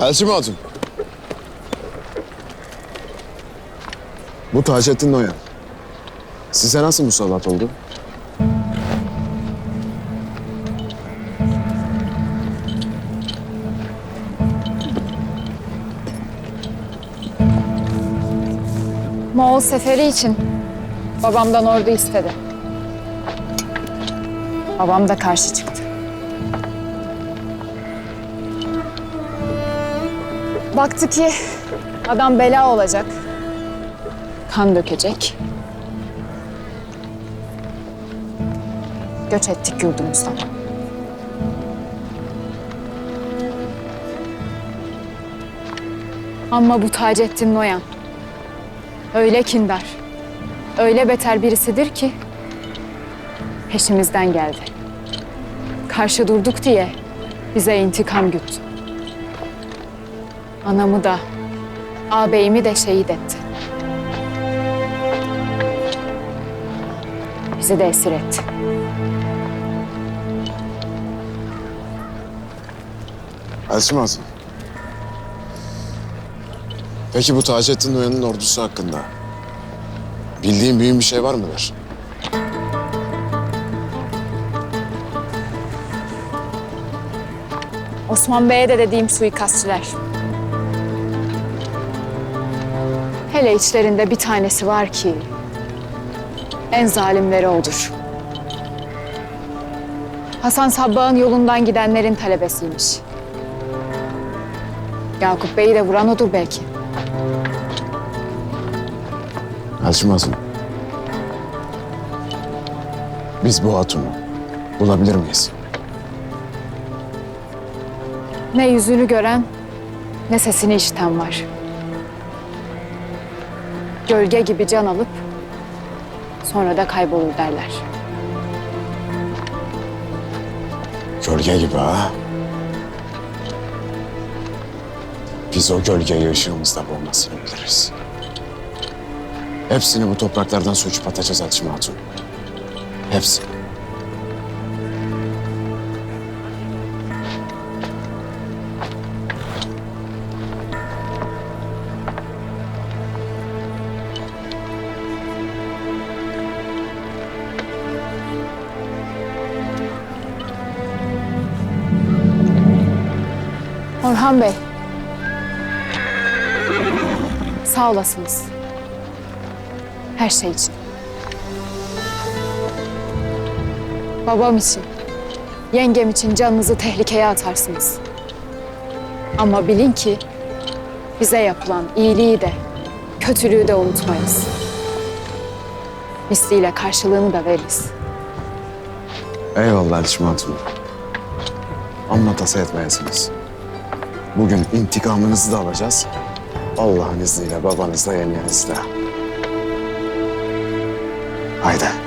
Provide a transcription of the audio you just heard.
Elçi mi Hatun? Bu Taceddin Noyan. Size nasıl musallat oldu? Moğol seferi için babamdan ordu istedi. Babam da karşı çıktı. Baktı ki adam bela olacak. Kan dökecek. Göç ettik yurdumuzdan. Ama bu Taceddin Noyan Öyle kindar, öyle beter birisidir ki peşimizden geldi. Karşı durduk diye bize intikam güttü. Anamı da, ağabeyimi de şehit etti. Bizi de esir etti. Elçi Hatun? Peki bu Taceddin Noyan'ın ordusu hakkında bildiğin büyük bir şey var mıdır? Osman Bey'e de dediğim suikastçiler. Hele içlerinde bir tanesi var ki en zalimleri odur. Hasan Sabbah'ın yolundan gidenlerin talebesiymiş. Yakup Bey'i de vuran odur belki. Hatun? Biz bu hatunu bulabilir miyiz? Ne yüzünü gören ne sesini işiten var. Gölge gibi can alıp sonra da kaybolur derler. Gölge gibi ha? Biz o gölgeyi ışığımızda boğmasını biliriz. Hepsini bu topraklardan söküp atacağız Elçi Hatun. Hepsini. Orhan Bey. Sağ olasınız. Her şey için. Babam için, yengem için canınızı tehlikeye atarsınız. Ama bilin ki bize yapılan iyiliği de, kötülüğü de unutmayız. Misliyle karşılığını da veririz. Eyvallah Elçi Hatun. Amma tasa etmeyesiniz. Bugün intikamınızı da alacağız. Allah'ın izniyle babanızla yengenizle. Haydi.